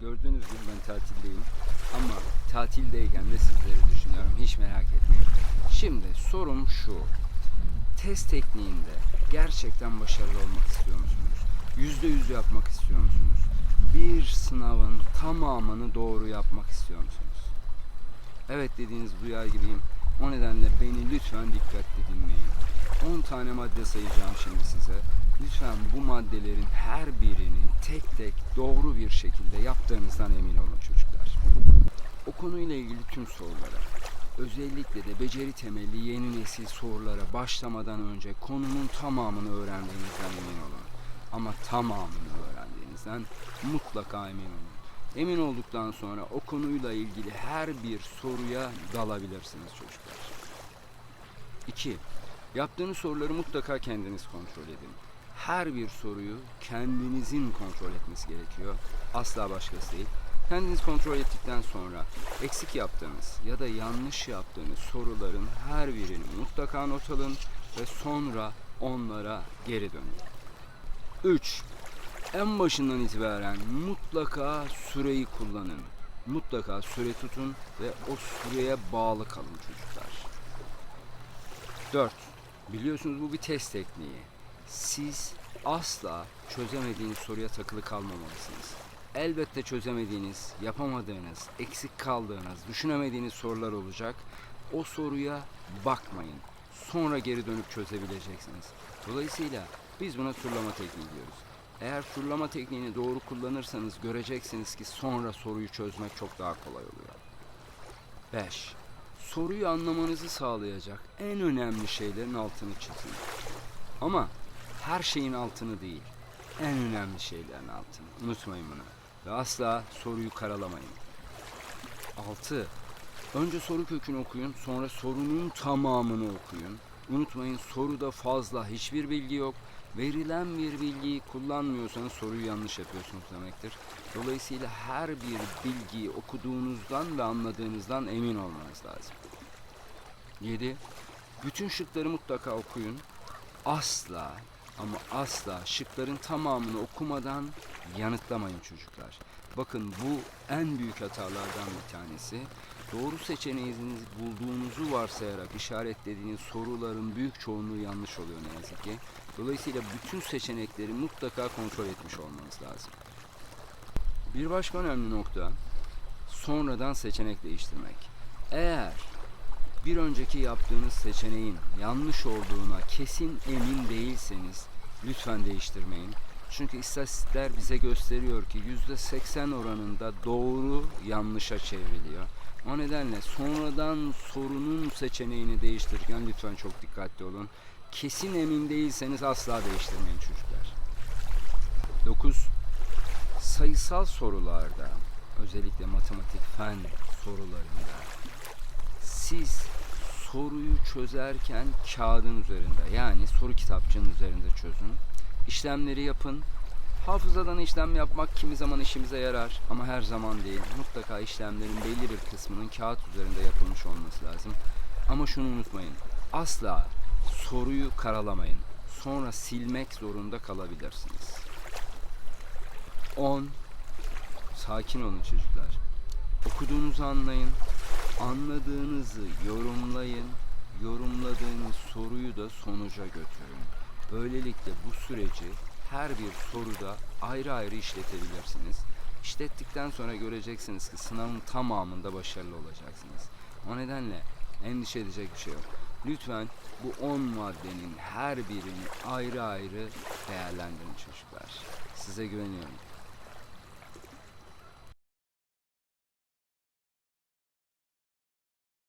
Gördüğünüz gibi ben tatildeyim. Ama tatildeyken de sizleri düşünüyorum. Hiç merak etmeyin. Şimdi sorum şu. Test tekniğinde gerçekten başarılı olmak istiyor musunuz? Yüzde yüz yapmak istiyor musunuz? Bir sınavın tamamını doğru yapmak istiyor musunuz? Evet dediğiniz duyar gibiyim. O nedenle beni lütfen dikkatli dinleyin. 10 tane madde sayacağım şimdi size. Lütfen bu maddelerin her birini tek tek doğru bir şekilde yaptığınızdan emin olun çocuklar. O konuyla ilgili tüm sorulara, özellikle de beceri temelli yeni nesil sorulara başlamadan önce konunun tamamını öğrendiğinizden emin olun. Ama tamamını öğrendiğinizden mutlaka emin olun. Emin olduktan sonra o konuyla ilgili her bir soruya dalabilirsiniz çocuklar. 2. Yaptığınız soruları mutlaka kendiniz kontrol edin. Her bir soruyu kendinizin kontrol etmesi gerekiyor. Asla başkası değil. Kendiniz kontrol ettikten sonra eksik yaptığınız ya da yanlış yaptığınız soruların her birini mutlaka not alın ve sonra onlara geri dönün. 3. En başından itibaren mutlaka süreyi kullanın. Mutlaka süre tutun ve o süreye bağlı kalın çocuklar. 4. Biliyorsunuz bu bir test tekniği. Siz asla çözemediğiniz soruya takılı kalmamalısınız. Elbette çözemediğiniz, yapamadığınız, eksik kaldığınız, düşünemediğiniz sorular olacak. O soruya bakmayın. Sonra geri dönüp çözebileceksiniz. Dolayısıyla biz buna turlama tekniği diyoruz. Eğer turlama tekniğini doğru kullanırsanız göreceksiniz ki sonra soruyu çözmek çok daha kolay oluyor. 5. Soruyu anlamanızı sağlayacak en önemli şeylerin altını çizin. Ama her şeyin altını değil, en önemli şeylerin altını. Unutmayın bunu. Ve asla soruyu karalamayın. 6. Önce soru kökünü okuyun, sonra sorunun tamamını okuyun. Unutmayın soruda fazla hiçbir bilgi yok. Verilen bir bilgiyi kullanmıyorsanız soruyu yanlış yapıyorsunuz demektir. Dolayısıyla her bir bilgiyi okuduğunuzdan ve anladığınızdan emin olmanız lazım. 7. Bütün şıkları mutlaka okuyun. Asla ama asla şıkların tamamını okumadan yanıtlamayın çocuklar. Bakın bu en büyük hatalardan bir tanesi. Doğru seçeneğinizi bulduğunuzu varsayarak işaretlediğiniz soruların büyük çoğunluğu yanlış oluyor ne yazık ki. Dolayısıyla bütün seçenekleri mutlaka kontrol etmiş olmanız lazım. Bir başka önemli nokta sonradan seçenek değiştirmek. Eğer bir önceki yaptığınız seçeneğin yanlış olduğuna kesin emin değilseniz lütfen değiştirmeyin. Çünkü istatistikler bize gösteriyor ki %80 oranında doğru yanlışa çevriliyor. O nedenle sonradan sorunun seçeneğini değiştirirken lütfen çok dikkatli olun. Kesin emin değilseniz asla değiştirmeyin çocuklar. 9. Sayısal sorularda özellikle matematik fen sorularında siz soruyu çözerken kağıdın üzerinde yani soru kitapçığının üzerinde çözün. İşlemleri yapın. Hafızadan işlem yapmak kimi zaman işimize yarar ama her zaman değil. Mutlaka işlemlerin belli bir kısmının kağıt üzerinde yapılmış olması lazım. Ama şunu unutmayın. Asla soruyu karalamayın. Sonra silmek zorunda kalabilirsiniz. 10. Sakin olun çocuklar. Okuduğunuzu anlayın. Anladığınızı yorumlayın. Yorumladığınız soruyu da sonuca götürün. Böylelikle bu süreci her bir soruda ayrı ayrı işletebilirsiniz. İşlettikten sonra göreceksiniz ki sınavın tamamında başarılı olacaksınız. O nedenle endişe edecek bir şey yok. Lütfen bu 10 maddenin her birini ayrı ayrı değerlendirin çocuklar. Size güveniyorum.